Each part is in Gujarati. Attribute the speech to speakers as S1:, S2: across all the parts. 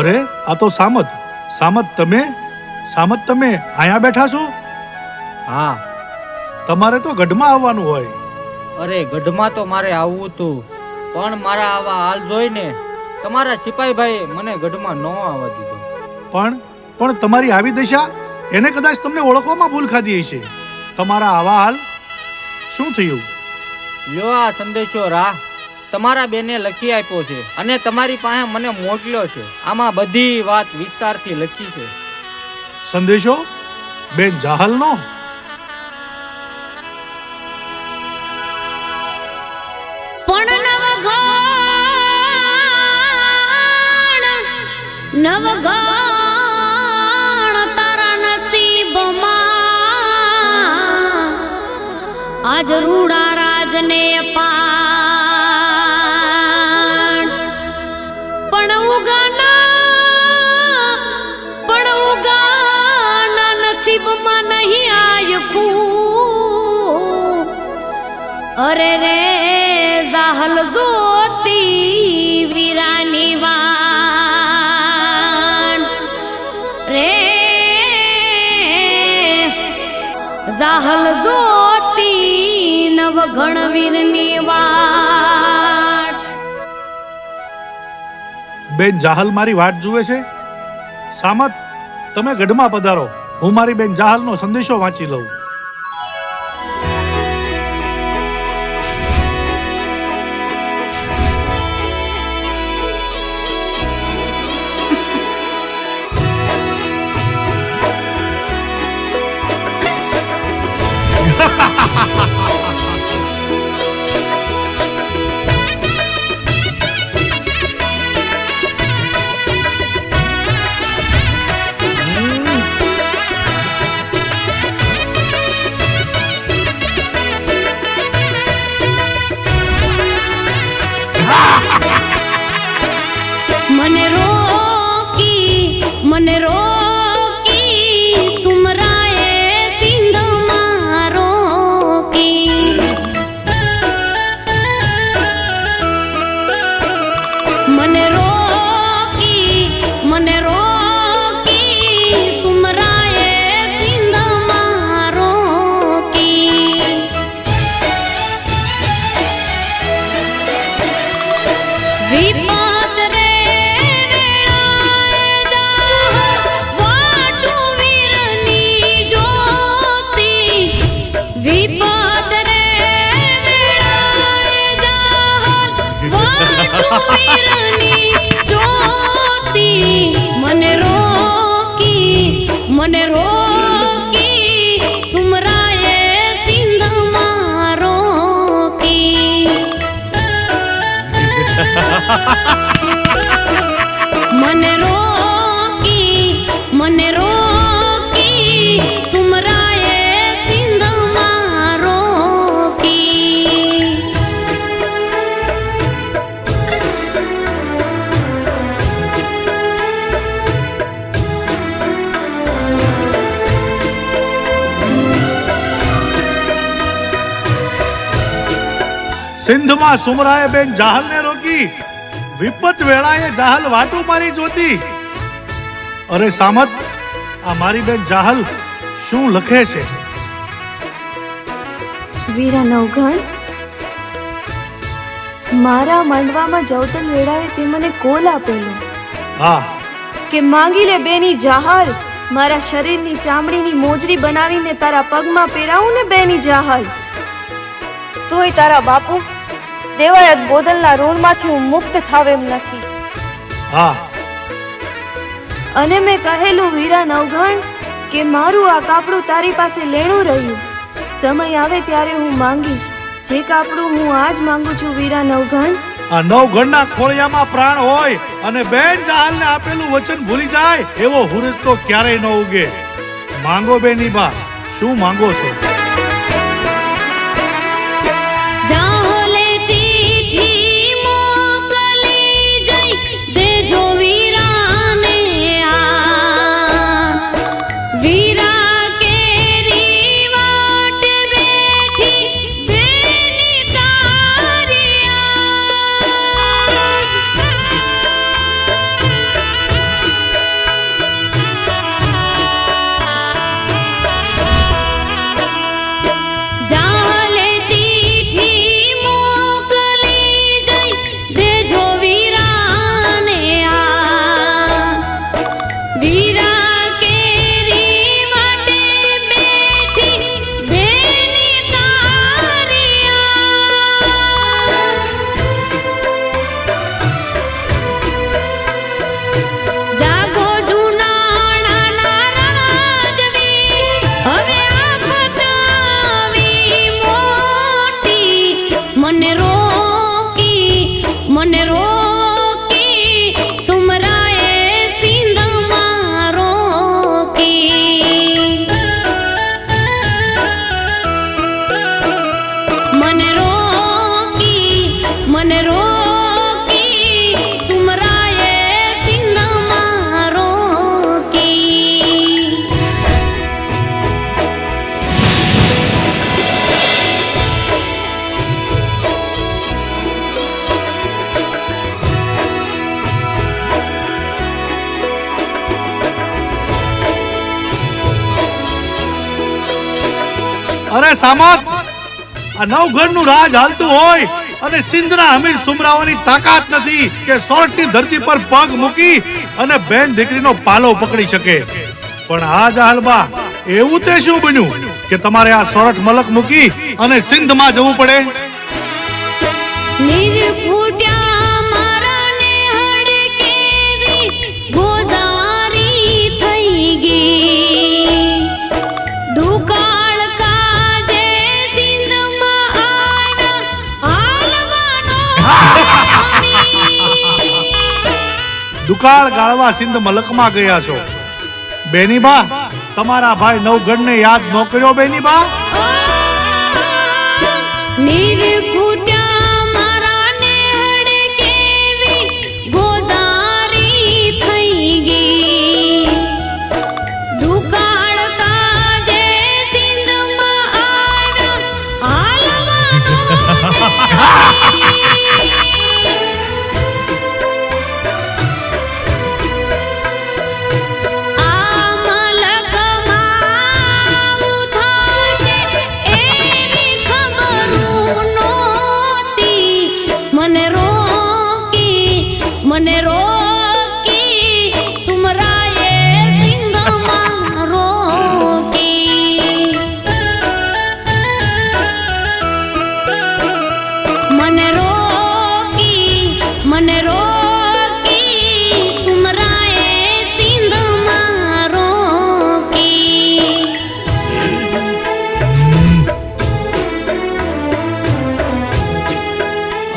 S1: અરે આ તો સામત. સામત તમે? સામત તમે અહીંયા બેઠા છો?
S2: હા.
S1: તમારે તો ગઢમાં આવવાનું હોય.
S2: અરે ગઢમાં તો મારે આવવું હતું પણ મારા આવા હાલ જોઈને તમારા સિપાહીભાઈ મને ગઢમાં ન આવવા દીધો.
S1: પણ પણ તમારી આવી દશા એને કદાચ તમને ઓળખવામાં ભૂલ ખાધી હશે. તમારા આવા હાલ શું થયું?
S2: લ્યો આ સંદેશો રાહ. તમારા બેને લખી આપ્યો છે અને તમારી પાસે મને મોકલ્યો છે. આમાં બધી વાત વિસ્તારથી લખી છે.
S1: સંદેશો? બેન જાહલનો?
S3: નસીબમાં. આજ રૂડા રાજને પાણ નહીં અરે રે જાહલ જોતી વીરાની વાણ રે જાહલ જોતી નવ ગણવીરની વાણ
S1: બેન, જાહલ મારી વાટ જુએ છે? સામત, તમે ગઢમાં પધારો. હું મારી બેન જાહલનો સંદેશો વાંચી લઉં.
S3: મને મને રોકી, સુમરાએ સિંધમાં રોકી. સિંધમાં સુમરાએ
S1: બેન જાહલને રોકી. વિપત વેળાએ જાહલ વાટું મારી જોતી. અરે સામત આ મારી બેન જાહલ શું લખે છે?
S4: વીરા નવઘણ મારા માંડવામાં જવતન વેળાએ તે મને કોલ આપેલો.
S1: હા.
S4: કે માંગી લે બેની જાહલ મારા શરીરની ચામડીની મોજડી બનાવીને તારા પગમાં પહેરાવું ને બેની જાહલ. તોય તારા બાપુ દેવાયત બોદલના ઋણમાંથી હું મુક્ત થાવ એમ નથી.
S1: હા.
S4: અને મેં કહેલું, વીરા નવઘણ, કે મારું આ કાપડું તારી પાસે લેણું રહ્યું? સમય આવે ત્યારે હું માંગીશ. જે કાપડું હું આજ માંગુ છું, વીરા નવઘણ.
S1: આ નવગણના ખોળિયામાં પ્રાણ હોય અને બેન જાહલને આપેલું વચન ભૂલી જાય, એવો હુરજ તો ક્યારેય ન ઉગે. માંગો બેની બા શું માંગો છો? અરે સામત. આ નવઘણનું રાજ હાલતું હોય અને સિંધના અમીર સુમરાવાની તાકાત નથી કે સોરઠની ધરતી પર પગ મૂકી અને બેન દીકરીનો પાલો પકડી શકે. પણ આ જાહલબા એવું તે શું બન્યું કે તમારે આ સોરઠ મલક મૂકી અને સિંધમાં જવું પડે?
S3: દુકાળ
S1: ગાળવા સિંધ મલકમાં ગયા છો. બેનીબા, તમારા ભાઈ નવગણને યાદ ન કર્યો બેનીબા?
S3: નિજ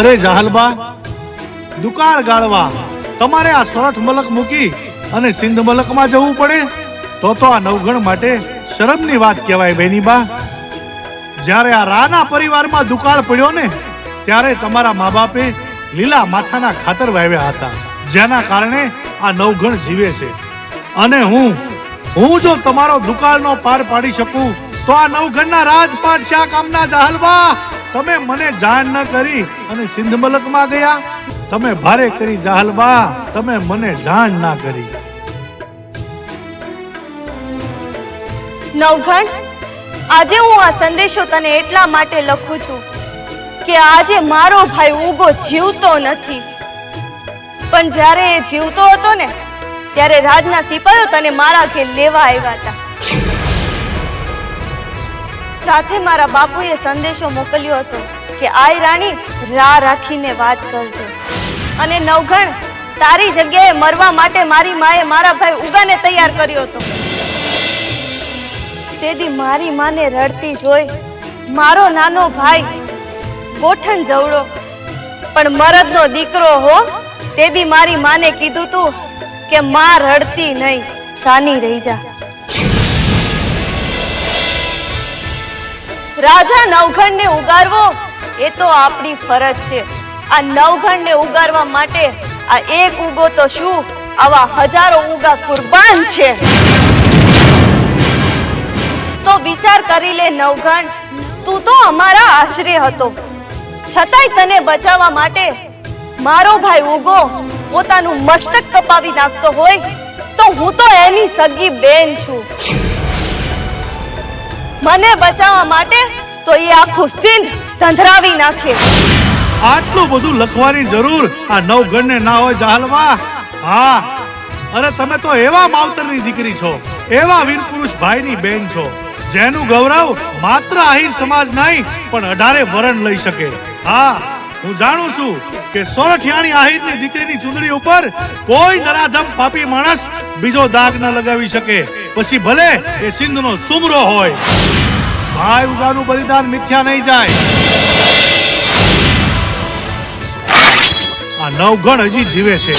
S1: અરે જાહલબા દુકાળ ગાળવા, તમારે આ સોરઠ મલક મૂકી અને સિંધ મલકમાં જવું પડે, તો તો આ નવગણ માટે શરમની વાત કહેવાય બેનીબા. જ્યારે આ રાના પરિવારમાં દુકાળ પડ્યો ને, ત્યારે તમારા મા બાપે લીલા માથાના ખાતર વાવ્યા હતા, જેના કારણે આ નવગણ જીવે છે. અને હું હું જો તમારો દુકાળનો પાર પાડી શકું, તો આ નવગણના રાજપાટ શા કામના જાહલબા તમે મને જાણ ન કરી અને સિંધ મલકમાં ગયા? તમે ભારે કરી જાહલબા તમે મને જાણ ના કરી.
S4: નવઘણ, આજે હું આ સંદેશો તને એટલા માટે લખું છું કે આજે મારો ભાઈ ઉગો જીવતો નથી. પણ જ્યારે એ જીવતો હતો ને, ત્યારે રાજના સિપાહીઓ તને મારા ઘેર લેવા આવ્યા હતા. સાથે મારા બાપુએ સંદેશો મોકલ્યો હતો કે આય રાણી રા રાખીને વાત કરજો. અને નવઘણ, તારી જગ્યાએ મરવા માટે મારી માએ મારા ભાઈ ઉગાને તૈયાર કર્યો હતો. તેથી મારી માને રડતી જોઈ, મારો નાનો ભાઈ ગોઠણ જવડો, પણ મરદનો દીકરો હો, તેથી મારી માને કીધું તું કે માં રડતી નહીં, સાની રહી જા. રાજા નવઘણને ઉગારવો, એ તો આપણી ફરજ છે. આ નવઘણને ઉગારવા માટે આ એક ઉગો તો શું? આવા હજારો ઉગા કુરબાન છે. તો વિચાર કરી લે નવઘણ, તું તો અમારા આશરે હતો. છતાંય તને બચાવવા માટે મારો ભાઈ ઉગો પોતાનું મસ્તક કપાવી નાખતો હોય, તો હું તો એની સગી બેન છું. મને બચાવવા માટે તો એ આખું સિંધ સંધરાવી નાખે.
S1: આટલું બધું લખવાની જરૂર આ નવગણને ના હોય જાહલવા. હા. અરે તમે તો એવા માવતરની દીકરી છો, એવા વીર પુરુષ ભાઈની બેન છો, જેનું ગૌરવ માત્ર આહિર સમાજ નહીં, પણ અઢારે વરણ લઈ શકે. હા. હું જાણું છું કે સોરઠિયાણી આહિરની દીકરીની ચૂંદડી ઉપર કોઈ નરાધમ પાપી માણસ બીજો દાગ ન લગાવી શકે. પછી ભલે એ સિંધનો સુમરો હોય. ભાઈ ઉગાનું બલિદાન મિથ્યા નહીં જાય. આ નવગણ હજી જીવે છે.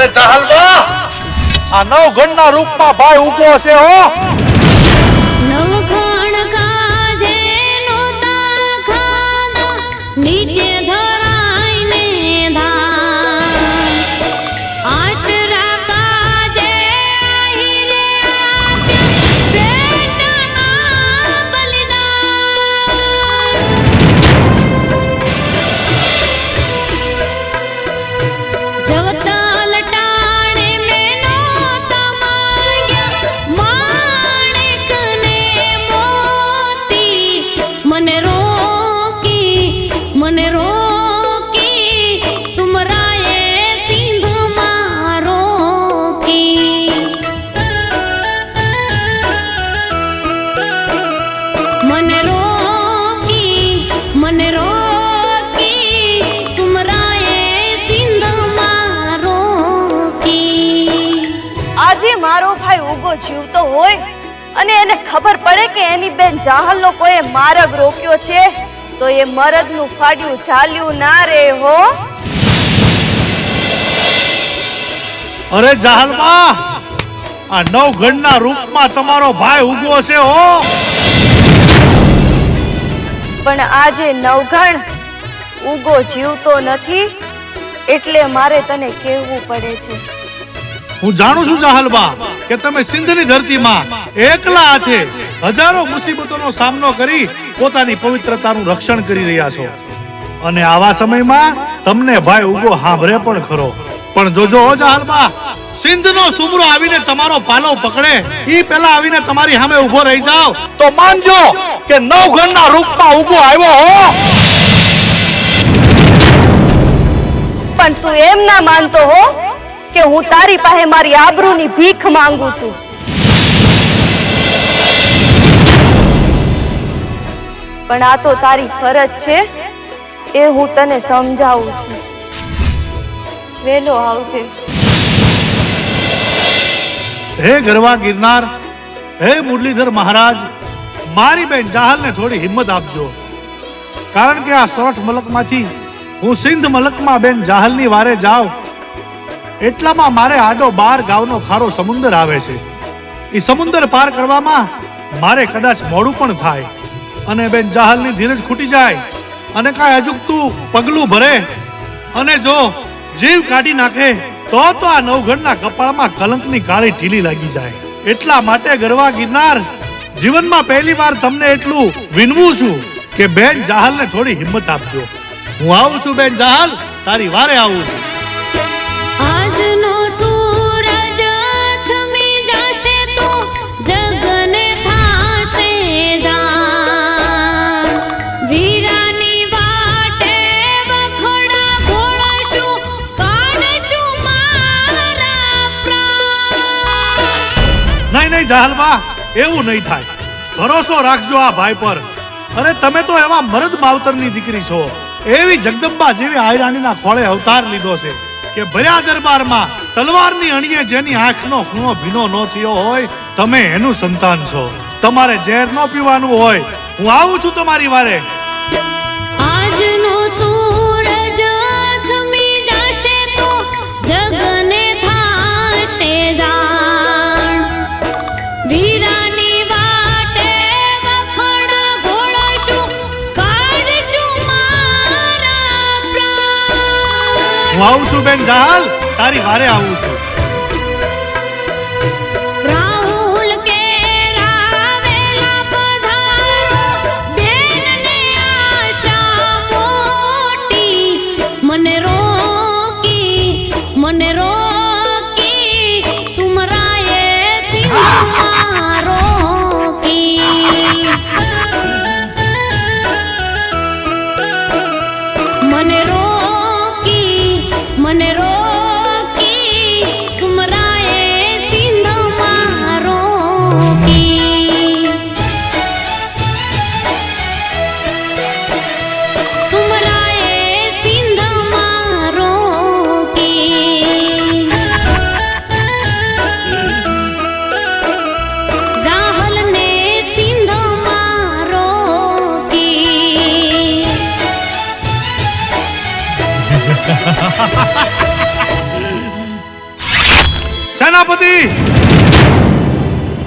S1: અરે ચાહલવા આ નવ ગણના રૂપમાં ભાઈ ઊભો છે હો.
S4: કે એની બેન જાહલનો કોઈએ માર્ગ રોક્યો છે તો એ મરદનું ફાડ્યું ચાલ્યું ના રે હો.
S1: અરે જાહલબા આ નવ ગણના રૂપમાં તમારો ભાઈ ઉગો છે હો.
S4: પણ આજે નવઘણ ઉગો જીવતો નથી એટલે મારે તને કહેવું પડે છે.
S1: હું જાણું છું જાહલબા કે તમે સિંધની ધરતીમાં એકલા હાથે હજારો મુસીબતોનો સામનો કરી પોતાની પવિત્રતાનું રક્ષણ કરી રહ્યા છો. અને આવા સમયમાં તમને ભાઈ ઉગો હાંભરે પણ ખરો. પણ જોજો હો જાહલબા સિંધનો સુમરો આવીને તમારો પાલો પકડે. ઈ પેલા આવીને તમારી સામે ઊભો રહી જાવ તો માનજો કે નવઘણના રૂપમાં ઉગો આવ્યો હો.
S4: પણ તું એમ ના માનતો હો કે હું તારી પાસે મારી આબરૂની ભીખ માંગુ છું. પણ આ તો તારી ફરજ છે એ હું તને સમજાવું છું. વેલો આવજે.
S1: હે ગરવા ગિરનાર, હે મુરલીધર મહારાજ, મારી બેન જાહલને થોડી હિંમત આપજો. કારણ કે આ સોરઠ મલકમાંથી હું સિંધ મલકમાં બેન જાહલની વારે જાઉં એટલામાં મારે આડો બાર ગાવનો ખારો સમુંદર આવે છે. એ સમુંદર પાર કરવામાં મારે કદાચ મોડું પણ થાય. અને બેન જાહલની ધીરજ ખૂટી જાય. અને કાંઈ અજુકતું પગલું ભરે. અને જો જીવ કાઢી નાખે, તો તો આ નવઘણના કપાળમાં કલંકની કાળી ઢીલી લાગી જાય. એટલા માટે ગરવા ગિરનાર, જીવનમાં પહેલી વાર તમને એટલું વિનવું છું કે બેન જાહલને થોડી હિંમત આપજો. હું આવું છું બેન જાહલ, તારી વારે આવું છું. નહીં એવું નહીં થાય. ભરોસો રાખજો આ ભાઈ પર. અરે તમે તો એવા મરદ માવતરની દીકરી છો. એવી જગદંબા જેવી આયરાણીના ખોળે અવતાર લીધો છે કે ભર્યા દરબારમાં તલવારની અણીએ જેની આંખનો ખૂણો ભીનો ન થયો હોય, તમે એનું સંતાન છો. તમારે ઝેર ન પીવાનું હોય. હું આવું છું તમારી વારે. હું આવું છું બેન જાહલ. તારી વારે આવું છું.
S3: મને રોકી મને રોકી
S1: સેનાપતિ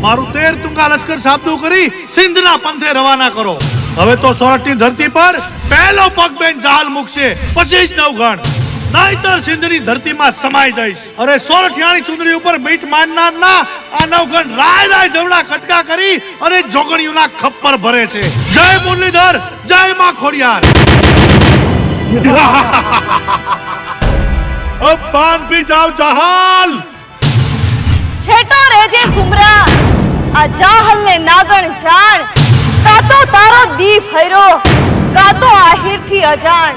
S1: મારું તેર તુંગા લશ્કર સાબદું કરી સિંધના પંથે રવાના કરો હવે તો સોરઠની ધરતી પર પહેલો પગ બેન જહાલ મૂકશે પછી જ નવગણ નાહીતર સિંધની ધરતીમાં સમાઈ જઈશ અરે સોરઠિયાણી ચુંદડી ઉપર મીઠ માનનાર ના આ નવગણ રાય રાય જવડા કટકા કરી અને જોગણીઓના ખપ્પર ભરે છે જય મુરલીધર જય માં ખોડિયાર अब बांध भी जाओ जहाल
S4: છેટો રેજે સુમરા આ જાહલ ને નાગણ જાણ. કા તો તારો દીપ ફેરો, કા તો આહિરથી અજાણ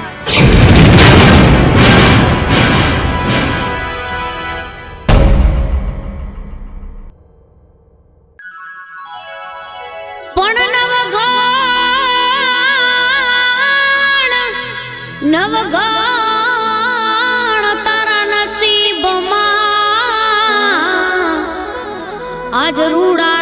S3: નવગણ તારા નસીબમાં આજ રૂડા